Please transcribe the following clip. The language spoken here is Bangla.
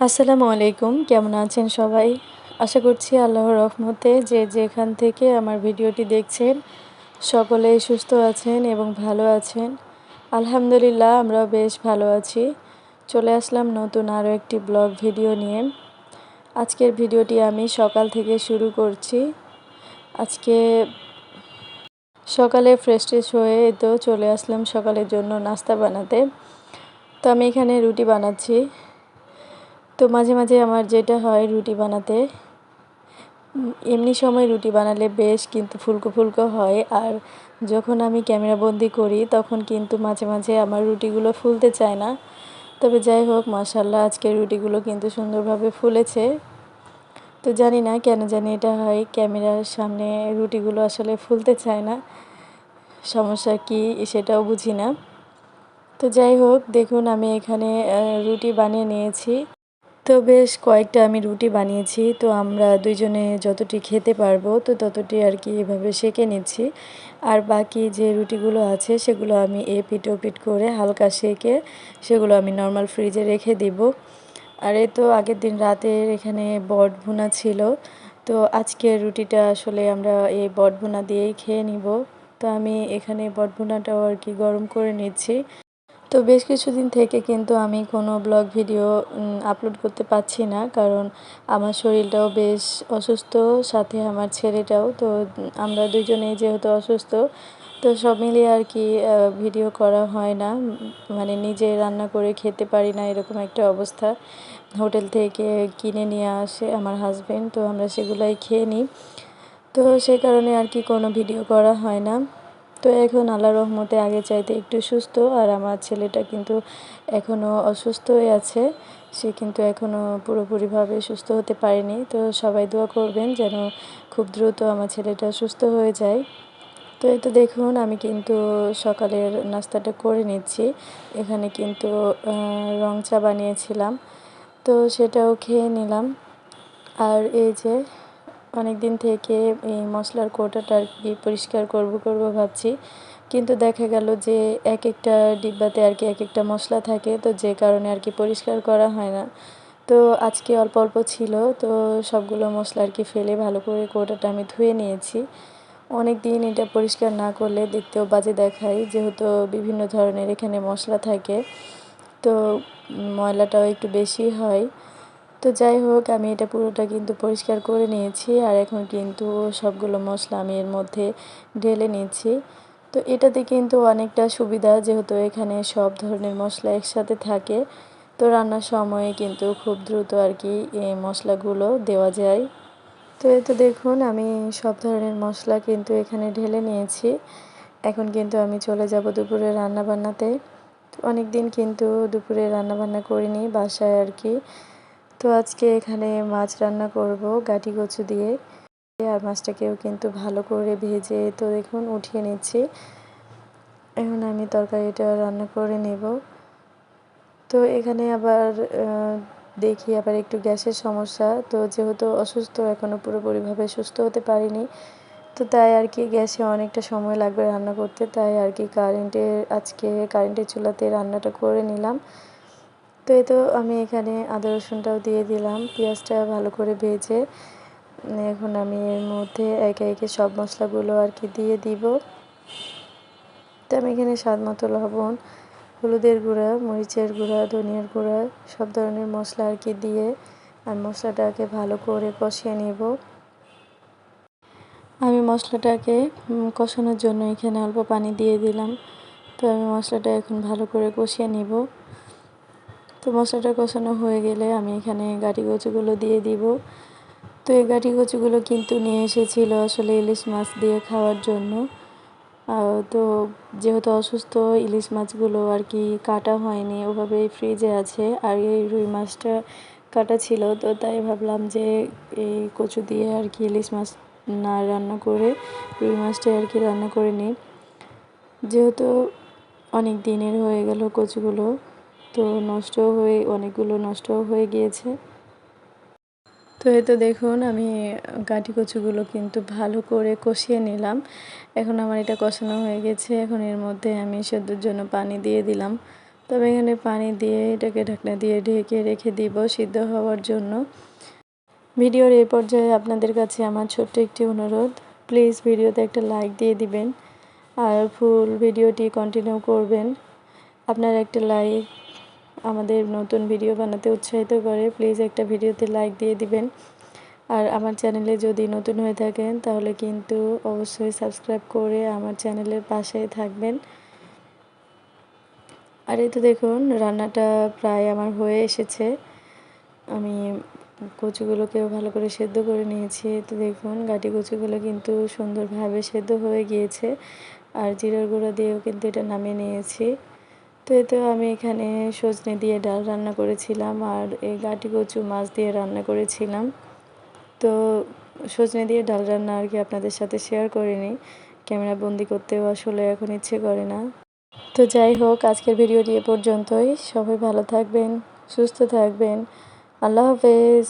আসসালামু আলাইকুম। কেমন আছেন সবাই? আশা করছি আল্লাহর রহমতে যে যেখান থেকে আমার ভিডিওটি দেখছেন, সকলেই সুস্থ আছেন এবং ভালো আছেন। আলহামদুলিল্লাহ আমরা বেশ ভালো আছি। চলে আসলাম নতুন আরও একটি ব্লগ ভিডিও নিয়ে। আজকের ভিডিওটি আমি সকাল থেকে শুরু করছি। আজকে সকালে ফ্রেশ ট্রেশ হয়ে তো চলে আসলাম সকালের জন্য নাস্তা বানাতে। তো আমি এখানে রুটি বানাচ্ছি। তো মাঝে মাঝে আমার যেটা হয় রুটি বানাতে এমনি সময় রুটি বানালে বেশ কিন্তু ফুলকো ফুলকো হয়। আর যখন আমি ক্যামেরা বন্দি করি, তখন কিন্তু মাঝে মাঝে আমার রুটিগুলো ফুলতে চায় না। তবে যাই হোক মাসাল্লাহ আজকের রুটিগুলো কিন্তু সুন্দরভাবে ফুলেছে। তো জানি না কেন জানি এটা হয়, ক্যামেরার সামনে রুটিগুলো আসলে ফুলতে চায় না। সমস্যা কি সেটাও বুঝি না। তো যাই হোক, দেখুন আমি এখানে রুটি বানিয়ে নিয়েছি। তো বেশ কয়েকটা আমি রুটি বানিয়েছি, তো আমরা দুইজনে যতটি খেতে পারব, তো ততটি আর কি এভাবে সেঁকে নিচ্ছি। আর বাকি যে রুটিগুলো আছে, সেগুলো আমি এ পিট ও পিট করে হালকা সেঁকে সেগুলো আমি নর্মাল ফ্রিজে রেখে দিব। আর এই তো আগের দিন রাতের এখানে বট ভুনা ছিল, তো আজকে রুটিটা আসলে আমরা এই বট ভুনা দিয়েই খেয়ে নিব। তো আমি এখানে বট ভুনাটাও আর কি গরম করে নিচ্ছি। তো বেশ কিছুদিন থেকে কিন্তু আমি কোনো ব্লগ ভিডিও আপলোড করতে পারছি না। কারণ আমার শরীরটাও বেশ অসুস্থ, সাথে আমার ছেলেটাও। তো আমরা দুজনেই যেহেতু অসুস্থ, তো সব মিলিয়ে আর কি ভিডিও করা হয় না। মানে নিজে রান্না করে খেতে পারি না, এরকম একটা অবস্থা। হোটেল থেকে কিনে নিয়ে আসে আমার হাজব্যান্ড তো আমরা সেগুলাই খেয়ে নিই। তো সেই কারণে আর কি কোনো ভিডিও করা হয় না। তো এখন আল্লাহ রহমতে আগে চাইতে একটু সুস্থ, আর আমার ছেলেটা কিন্তু এখনও অসুস্থই আছে। সে কিন্তু এখনও পুরোপুরিভাবে সুস্থ হতে পারেনি। তো সবাই দোয়া করবেন যেন খুব দ্রুত আমার ছেলেটা সুস্থ হয়ে যায়। তো এই তো দেখুন, আমি কিন্তু সকালের নাস্তাটা করে নিচ্ছি। এখানে কিন্তু রং চা বানিয়েছিলাম। তো সেটাও খেয়ে নিলাম। আর এই যে অনেক দিন থেকে এই মশলার কোটাটা আর কি পরিষ্কার করব করব ভাবছি। কিন্তু দেখা গেল যে এক একটা ডিব্বাতে আর কি এক একটা মশলা থাকে, তো যে কারণে আর কি পরিষ্কার করা হয় না। তো আজকে অল্প অল্প ছিল, তো সবগুলো মশলা আর কি ফেলে ভালো করে কোটাটা আমি ধুয়ে নিয়েছি। অনেক দিন এটা পরিষ্কার না করলে দেখতেও বাজে দেখায়, যেহেতু বিভিন্ন ধরনের এখানে মশলা থাকে। তো ময়লাটাও একটু বেশি হয়। তো যাই হোক, আমি এটা পুরোটা কিন্তু পরিষ্কার করে নিয়েছি আর এখন কিন্তু সবগুলো মশলা আমি এর মধ্যে ঢেলে নিচ্ছি। তো এটাতে কিন্তু অনেকটা সুবিধা যেহেতু এখানে সব ধরনের মশলা একসাথে থাকে। তো রান্নার সময়ে কিন্তু খুব দ্রুত আর কি এই মশলাগুলো দেওয়া যায়। তো এই তো দেখুন, আমি সব ধরনের মশলা কিন্তু এখানে ঢেলে নিয়েছি। এখন কিন্তু আমি চলে যাব দুপুরে রান্না বান্নাতে অনেক দিন কিন্তু দুপুরে রান্না বান্না করিনি বাসায় আর কি। তো আজকে এখানে মাছ রান্না করব গাটি কচু দিয়ে। আর মাছটাকেও কিন্তু ভালো করে ভেজে তো দেখুন উঠিয়ে নিচ্ছি। এখন আমি তরকারিটা রান্না করে নেব। তো এখানে আবার দেখি আবার একটু গ্যাসের সমস্যা। তো যেহেতু অসুস্থ এখনও পুরোপুরিভাবে সুস্থ হতে পারিনি। তো তাই আর কি গ্যাসে অনেকটা সময় লাগবে রান্না করতে। তাই আর কি কারেন্টের আজকে কারেন্টের চুলাতে রান্নাটা করে নিলাম। তো এই তো আমি এখানে আদা রসুনটাও দিয়ে দিলাম। পেঁয়াজটা ভালো করে ভেজে এখন আমি এর মধ্যে একে একে সব মশলাগুলো আর কি দিয়ে দিব। তো আমি এখানে স্বাদ মতো লবণ, হলুদের গুঁড়া, মরিচের গুঁড়া, ধনিয়ার গুঁড়া, সব ধরনের মশলা আর কি দিয়ে আর মশলাটাকে ভালো করে কষিয়ে নেব। আমি মশলাটাকে কষানোর জন্য এখানে অল্প পানি দিয়ে দিলাম। তো আমি মশলাটা এখন ভালো করে কষিয়ে নিব। তো মশলাটা কষানো হয়ে গেলে আমি এখানে গাটি কচুগুলো দিয়ে দিব। তো এই গাটি কচুগুলো কিন্তু নিয়ে এসেছিল আসলে ইলিশ মাছ দিয়ে খাওয়ার জন্য। তো যেহেতু অসুস্থ, ইলিশ মাছগুলো আর কি কাটা হয়নি ওভাবেই ফ্রিজে আছে। আর এই রুই মাছটা কাটা ছিল, তো তাই ভাবলাম যে এই কচু দিয়ে আর কি ইলিশ মাছ না রান্না করে, রুই মাছটাই আর কি রান্না করে নিই। যেহেতু অনেক দিনের হয়ে গেল কচুগুলো তো নষ্ট হয়ে, অনেকগুলো নষ্ট হয়ে গিয়েছে। তো এই তো দেখুন, আমি গাঁটি কচুগুলো কিন্তু ভালো করে কষিয়ে নিলাম। এখন আমার এটা কষানো হয়ে গেছে। এখন এর মধ্যে আমি সেদ্ধর জন্য পানি দিয়ে দিলাম। তবে এখানে পানি দিয়ে এটাকে ঢাকনা দিয়ে ঢেকে রেখে দিব সিদ্ধ হওয়ার জন্য। ভিডিওর এই পর্যায়ে আপনাদের কাছে আমার ছোট্ট একটি অনুরোধ, প্লিজ ভিডিওতে একটা লাইক দিয়ে দিবেন। আর ফুল ভিডিওটি কন্টিনিউ করবেন। আপনার একটা লাইক আমাদের নতুন ভিডিও বানাতে উৎসাহিত করে, প্লিজ একটা ভিডিওতে লাইক দিয়ে দিবেন। আর আমার চ্যানেলে যদি নতুন হয়ে থাকেন, তাহলে কিন্তু অবশ্যই সাবস্ক্রাইব করে আমার চ্যানেলের পাশেই থাকবেন। আর এই তো দেখুন, রান্নাটা প্রায় আমার হয়ে এসেছে। আমি কচুগুলোকেও ভালো করে সেদ্ধ করে নিয়েছি। তো দেখুন, গাটি কচুগুলো কিন্তু সুন্দরভাবে সেদ্ধ হয়ে গিয়েছে। আর জিরার গুঁড়ো দিয়েও কিন্তু এটা নামিয়ে নিয়েছি। তো এতে আমি এখানে সজনে দিয়ে ডাল রান্না করেছিলাম আর এই গাটি কচু মাছ দিয়ে রান্না করেছিলাম। তো সজনে দিয়ে ডাল রান্না আর কি আপনাদের সাথে শেয়ার করিনি। ক্যামেরা বন্দি করতেও আসলে এখন ইচ্ছে করে না। তো যাই হোক, আজকের ভিডিওটি এ পর্যন্তই। সবাই ভালো থাকবেন, সুস্থ থাকবেন। আল্লাহ হাফেজ।